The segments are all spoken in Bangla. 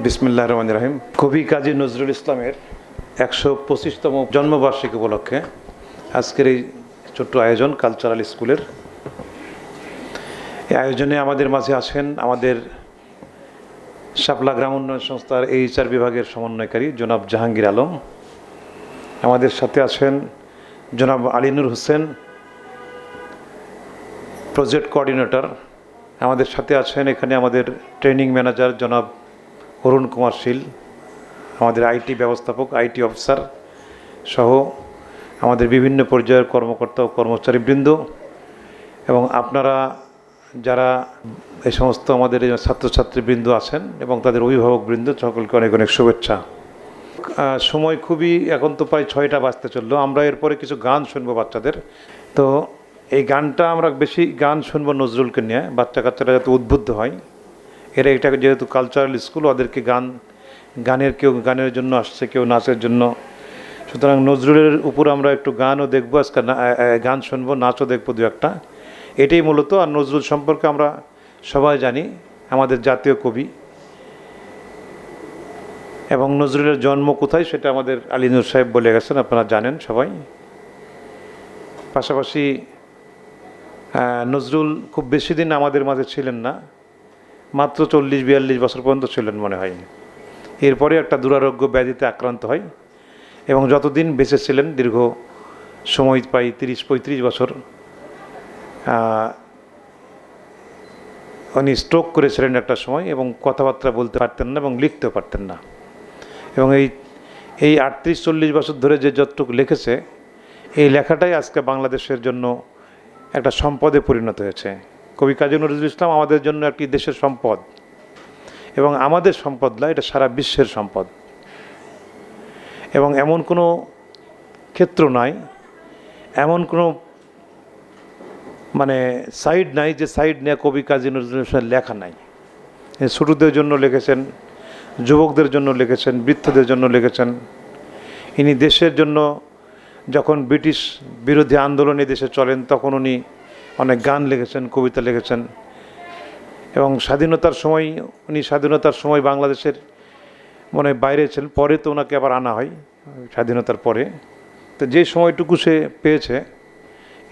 বিসমিল্লাহ রহমান রাহিম। কবি কাজী নজরুল ইসলামের একশো পঁচিশতম জন্মবার্ষিকী উপলক্ষে আজকের এই ছোট্ট আয়োজন কালচারাল স্কুলের। এই আয়োজনে আমাদের মাঝে আছেন আমাদের শাপলা গ্রাম উন্নয়ন সংস্থার এইচআর বিভাগের সমন্বয়কারী জনাব জাহাঙ্গীর আলম। আমাদের সাথে আছেন জনাব আলিনুর হোসেন, প্রজেক্ট কোঅর্ডিনেটর। আমাদের সাথে আছেন এখানে আমাদের ট্রেনিং ম্যানেজার জনাব অরুণ কুমার শীল, আমাদের আইটি ব্যবস্থাপক, আইটি অফিসার সহ আমাদের বিভিন্ন পর্যায়ের কর্মকর্তা ও কর্মচারীবৃন্দ এবং আপনারা যারা এই সমস্ত আমাদের ছাত্রছাত্রীবৃন্দ আছেন এবং তাদের অভিভাবকবৃন্দ, সকলকে অনেক অনেক শুভেচ্ছা। সময় খুবই এখন তো প্রায় ছয়টা বাজতে চলল, আমরা এরপরে কিছু গান শুনব বাচ্চাদের। তো এই গানটা আমরা বেশি গান শুনব নজরুলকে নিয়ে বাচ্চা কাচ্চারা যাতে উদ্বুদ্ধ হয়। এরা এটা যেহেতু কালচারাল স্কুল ওদেরকে গান, গানের কেউ, গানের জন্য আসছে, কেউ নাচের জন্য। সুতরাং নজরুলের উপর আমরা একটু গানও দেখব, আজকে গান শুনব, নাচও দেখব দু একটা। এটাই মূলত, আর নজরুল সম্পর্কে আমরা সবাই জানি, আমাদের জাতীয় কবি। এবং নজরুলের জন্ম কোথায়, সেটা আমাদের আলিনুর সাহেব বলে গেছেন, আপনারা জানেন সবাই। পাশাপাশি নজরুল খুব বেশি দিন আমাদের মাঝে ছিলেন না। মাত্র চল্লিশ, বিয়াল্লিশ বছর পর্যন্ত ছিলেন মনে হয় এরপরে একটা দুরারোগ্য ব্যাধিতে আক্রান্ত হয় এবং যতদিন বেঁচে ছিলেন, দীর্ঘ সময় পাই তিরিশ, পঁয়ত্রিশ বছর উনি স্ট্রোক করেছিলেন একটা সময় এবং কথাবার্তা বলতে পারতেন না এবং লিখতেও পারতেন না। এবং এই এই আটত্রিশ, চল্লিশ বছর ধরে যে যতটুকু লিখেছে, এই লেখাটাই আজকে বাংলাদেশের জন্য একটা সম্পদে পরিণত হয়েছে। কবি কাজী নজরুল ইসলাম আমাদের জন্য একটি দেশের সম্পদ এবং আমাদের সম্পদ নয় এটা সারা বিশ্বের সম্পদ। এবং এমন কোনো ক্ষেত্র নাই, এমন কোনো মানে সাইড নাই যে সাইড নিয়ে কবি কাজী নজরুল ইসলামের লেখা নাই। ছোটদের জন্য লিখেছেন, যুবকদের জন্য লিখেছেন, বৃদ্ধদের জন্য লিখেছেন। ইনি দেশের জন্য যখন ব্রিটিশ বিরোধী আন্দোলনে দেশে চলেন, তখন উনি অনেক গান লিখেছেন, কবিতা লিখেছেন এবং স্বাধীনতার সময়, উনি স্বাধীনতার সময় বাংলাদেশের মনে বাইরে ছিলেন, পরে তো ওনাকে আবার আনা হয়, স্বাধীনতার পরে। তো যে সময়টুকু সে পেয়েছে,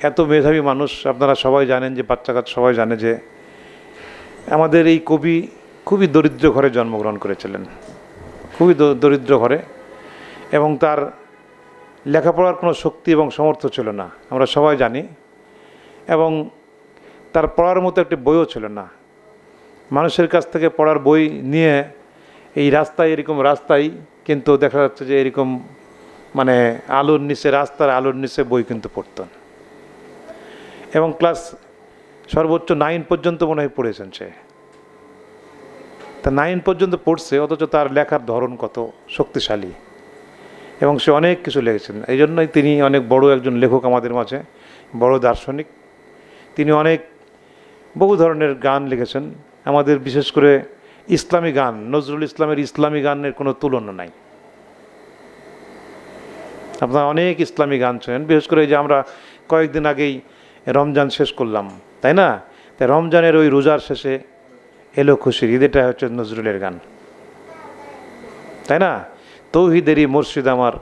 এত মেধাবী মানুষ, আপনারা সবাই জানেন যে বাচ্চা কাচ্চা সবাই জানে যে, আমাদের এই কবি খুবই দরিদ্র ঘরে জন্মগ্রহণ করেছিলেন। খুবই দরিদ্র ঘরে এবং তার লেখাপড়ার কোনো শক্তি এবং সমর্থ ছিল না। আমরা সবাই জানি এবং তার পড়ার মতো একটি বইও ছিল না। মানুষের কাছ থেকে পড়ার বই নিয়ে এই রাস্তায় এরকম রাস্তায় কিন্তু দেখা যাচ্ছে যে এরকম মানে আলোর নিচে, রাস্তার আলোর নিচে বই কিন্তু পড়তেন এবং ক্লাস সর্বোচ্চ নাইন পর্যন্ত মনে হয় পড়েছেন সে। তা নাইন পর্যন্ত পড়ছে, অথচ তার লেখার ধরন কত শক্তিশালী। এবং সে অনেক কিছু লিখেছেন। এই জন্যই তিনি অনেক বড় একজন লেখক আমাদের মাঝে, বড় দার্শনিক। তিনি অনেক বহু ধরনের গান লিখেছেন। আমাদের বিশেষ করে ইসলামী গান, নজরুল ইসলামের ইসলামী গানের কোনো তুলনা নাই। আপনারা অনেক ইসলামী গান শোনেন, বিশেষ করে যে আমরা কয়েকদিন আগেই রমজান শেষ করলাম, তাই না? তাই রমজানের ওই রোজার শেষে এলো খুশির ঈদ, এটা হচ্ছে নজরুলের গান। তাই না? তৌহিদেরই মুর্শিদ আমার,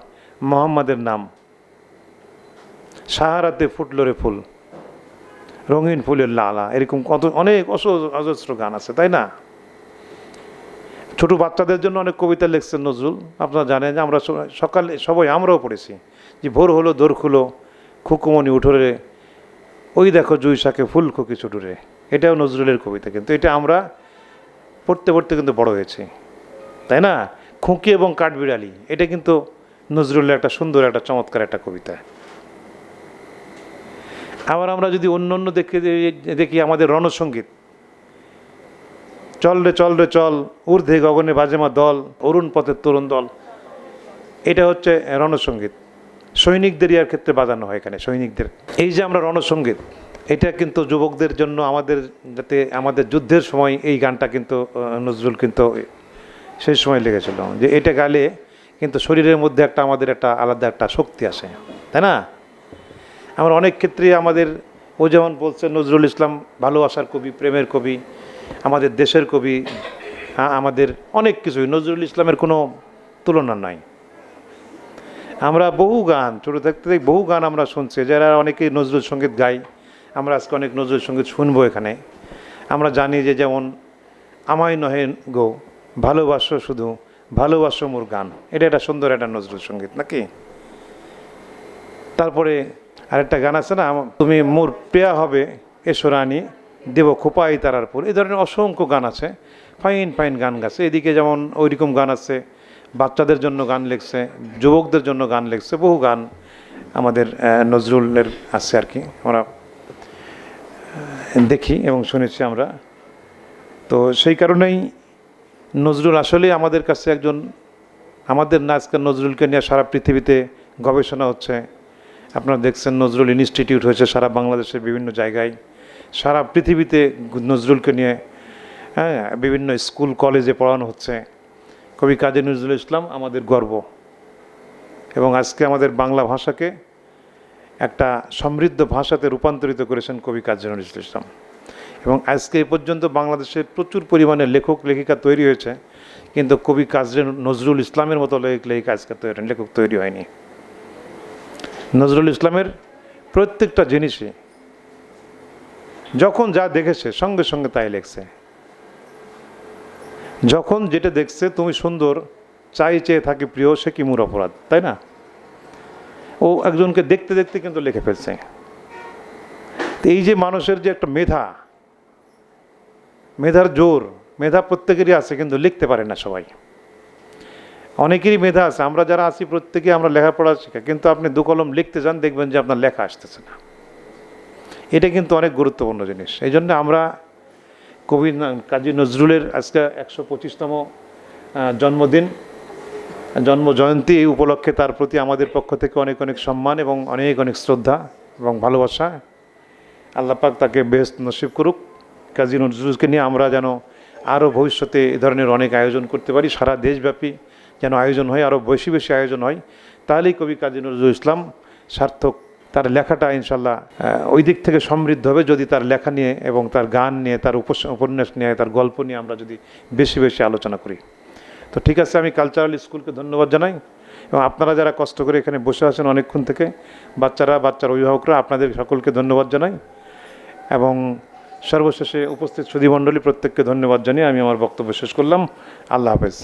মোহাম্মদের নাম। সাহারাতে ফুটলো রে ফুল। রঙিন ফুলের লালা, এরকম কত, অনেক অজস্র গান আছে, তাই না? ছোট বাচ্চাদের জন্য অনেক কবিতা লিখছেন নজরুল। আপনারা জানেন যে আমরা সকালে, সবাই আমরাও পড়েছি। যে ভোর হলো, দোর খুলো খুকুমনি উঠোরে, ওই দেখো জুই শাকে ফুল খুকি ছুটুরে। এটাও নজরুলের কবিতা, কিন্তু এটা আমরা পড়তে পড়তে কিন্তু বড় হয়েছি। তাই না? খুঁকি এবং কাঠবিড়ালি, এটা কিন্তু নজরুলের একটা সুন্দর, একটা চমৎকার একটা কবিতা। আবার আমরা যদি অন্য অন্য দেখে দেখি আমাদের রণসঙ্গীত। চল রে চল রে, চল, ঊর্ধ্বে গগনে বাজেমা দল, অরুণ পথের তরুণ দল। এটা হচ্ছে রণসঙ্গীত। সৈনিকদের ইয়ার ক্ষেত্রে বাজানো হয় এখানে, সৈনিকদের। এই যে আমরা রণসঙ্গীত, এটা কিন্তু যুবকদের জন্য আমাদের যাতে আমাদের যুদ্ধের সময় এই গানটা কিন্তু নজরুল কিন্তু সেই সময় লেগেছিল যে এটা গালে কিন্তু শরীরের মধ্যে একটা আমাদের একটা আলাদা একটা শক্তি আসে। তাই না? আমরা অনেক ক্ষেত্রে আমাদের ও যেমন বলছে, নজরুল ইসলাম ভালোবাসার কবি, প্রেমের কবি, আমাদের দেশের কবি আমাদের অনেক কিছুই। নজরুল ইসলামের কোনো তুলনা নাই। আমরা বহু গান, ছোটো থাকতে থেকে বহু গান আমরা শুনছি। যারা অনেকেই নজরুল সংগীত গাই, আমরা আজকে অনেক নজরুল সংগীত শুনব এখানে। আমরা জানি যে যেমন আমায় নহে গো, ভালোবাসো শুধু, ভালোবাসো মোর গান। এটা একটা সুন্দর একটা নজরুল সংগীত, নাকি? তারপরে আরেকটা গান আছে না তুমি মোর প্রিয়া হবে, এসো রানী, দেব খোপাই তারারপুর এই ধরনের অসংখ্য গান আছে, ফাইন ফাইন গান গাছে। এদিকে যেমন ওইরকম গান আছে, বাচ্চাদের জন্য গান লিখছে, যুবকদের জন্য গান লিখছে, বহু গান আমাদের নজরুলের আছে আর কি। আমরা দেখি এবং শুনেছি আমরা। তো সেই কারণেই নজরুল আসলেই আমাদের কাছে একজন, আমাদের না আজকাল নজরুলকে নিয়ে সারা পৃথিবীতে গবেষণা হচ্ছে। আপনারা দেখছেন নজরুল ইনস্টিটিউট হয়েছে সারা বাংলাদেশের বিভিন্ন জায়গায়। সারা পৃথিবীতে নজরুলকে নিয়ে হ্যাঁ বিভিন্ন স্কুল, কলেজে পড়ানো হচ্ছে। কবি কাজী নজরুল ইসলাম আমাদের গর্ব। এবং আজকে আমাদের বাংলা ভাষাকে একটা সমৃদ্ধ ভাষাতে রূপান্তরিত করেছেন কবি কাজী নজরুল ইসলাম। এবং আজকে এ পর্যন্ত বাংলাদেশে প্রচুর পরিমাণে লেখক, লেখিকা তৈরি হয়েছে। কিন্তু কবি কাজী নজরুল ইসলামের মতো লেখক লেখিকা আজকে তৈরি, লেখক তৈরি হয়নি। নজরুল ইসলামের প্রত্যেকটা জিনিসই, যখন যা দেখেছে, সঙ্গে সঙ্গে তাই লেখছে। যখন যেটা দেখছে, তুমি সুন্দর, চাই চেয়ে থাকি প্রিয়, সে কি মোর অপরাধ, তাই না? ও একজনকে দেখতে দেখতে কিন্তু লিখে ফেলছে। এই যে মানুষের যে একটা মেধা, মেধার জোর, মেধা প্রত্যেকেরই আছে, কিন্তু লিখতে পারে না সবাই। অনেকেরই মেধা আছে, আমরা যারা আছি প্রত্যেকে আমরা লেখাপড়া শেখা, কিন্তু আপনি দু কলম লিখতে যান, দেখবেন যে আপনার লেখা আসতেছে না। এটা কিন্তু অনেক গুরুত্বপূর্ণ জিনিস। এই জন্য আমরা কবি কাজী নজরুলের আজকে একশো পঁচিশতম জন্মদিন, জন্ম জয়ন্তী এই উপলক্ষে তার প্রতি আমাদের পক্ষ থেকে অনেক অনেক সম্মান এবং অনেক অনেক শ্রদ্ধা এবং ভালোবাসা। আল্লাহ পাক তাকে বেস্ট নসিব করুক। কাজী নজরুলকে নিয়ে আমরা যেন আরও ভবিষ্যতে এ ধরনের অনেক আয়োজন করতে পারি, সারা দেশব্যাপী। যেন আয়োজন হয় আরও বেশি বেশি আয়োজন হয়। তাহলেই কবি কাজী নজরুল ইসলাম সার্থক, তার লেখাটা ইনশাল্লাহ ওই দিক থেকে সমৃদ্ধ হবে যদি তার লেখা নিয়ে এবং তার গান নিয়ে, তার উপন্যাস নিয়ে, তার গল্প নিয়ে আমরা যদি বেশি বেশি আলোচনা করি। তো ঠিক আছে, আমি কালচারাল স্কুলকে ধন্যবাদ জানাই। এবং আপনারা যারা কষ্ট করে এখানে বসে আছেন অনেকক্ষণ থেকে, বাচ্চারা, বাচ্চার অভিভাবকরা, আপনাদের সকলকে ধন্যবাদ জানাই। এবং সর্বশেষে উপস্থিত সুধীমণ্ডলী প্রত্যেককে ধন্যবাদ জানিয়ে আমি আমার বক্তব্য শেষ করলাম। আল্লাহ হাফেজ।